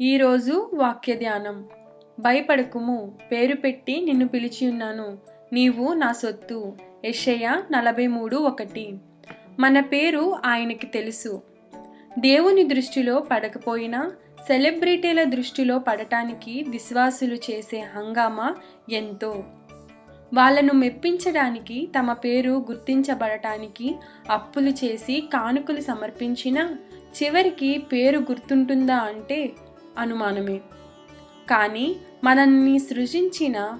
ఈరోజు వాక్య ధ్యానం భయపడకుము పేరు పెట్టి నిన్ను పిలిచి ఉన్నాను. నీవు నా సొత్తు. యెషయా నలభై మూడు ఒకటి. మన పేరు ఆయనకి తెలుసు. దేవుని దృష్టిలో పడకపోయినా సెలబ్రిటీల దృష్టిలో పడటానికి విశ్వాసులు చేసే హంగామా ఎంతో. వాళ్ళను మెప్పించడానికి తమ పేరు గుర్తించబడటానికి అప్పులు చేసి కానుకలు సమర్పించిన చివరికి పేరు గుర్తుంటుందా అంటే అనుమానమే. కానీ మనల్ని సృజించిన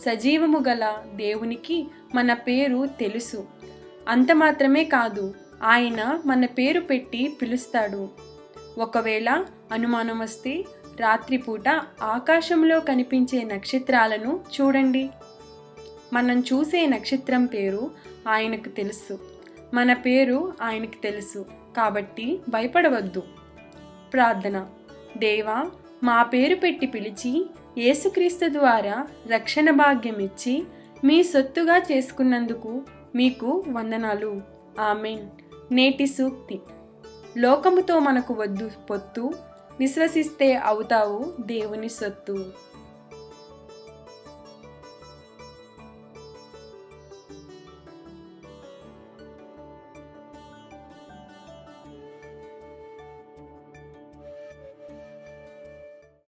సజీవము గల దేవునికి మన పేరు తెలుసు. అంత మాత్రమే కాదు ఆయన మన పేరు పెట్టి పిలుస్తాడు. ఒకవేళ అనుమానం వస్తే రాత్రిపూట ఆకాశంలో కనిపించే నక్షత్రాలను చూడండి. మనం చూసే నక్షత్రం పేరు ఆయనకు తెలుసు. మన పేరు ఆయనకి తెలుసు. కాబట్టి భయపడవద్దు. ప్రార్థన. దేవా మా పేరు పెట్టి పిలిచి యేసుక్రీస్తు ద్వారా రక్షణ భాగ్యం ఇచ్చి మీ సొత్తుగా చేసుకున్నందుకు మీకు వందనాలు. ఆమెన్. నేటి సూక్తి. లోకముతో మనకు వద్దు పొత్తు విశ్వసిస్తే అవుతావు దేవుని సొత్తు.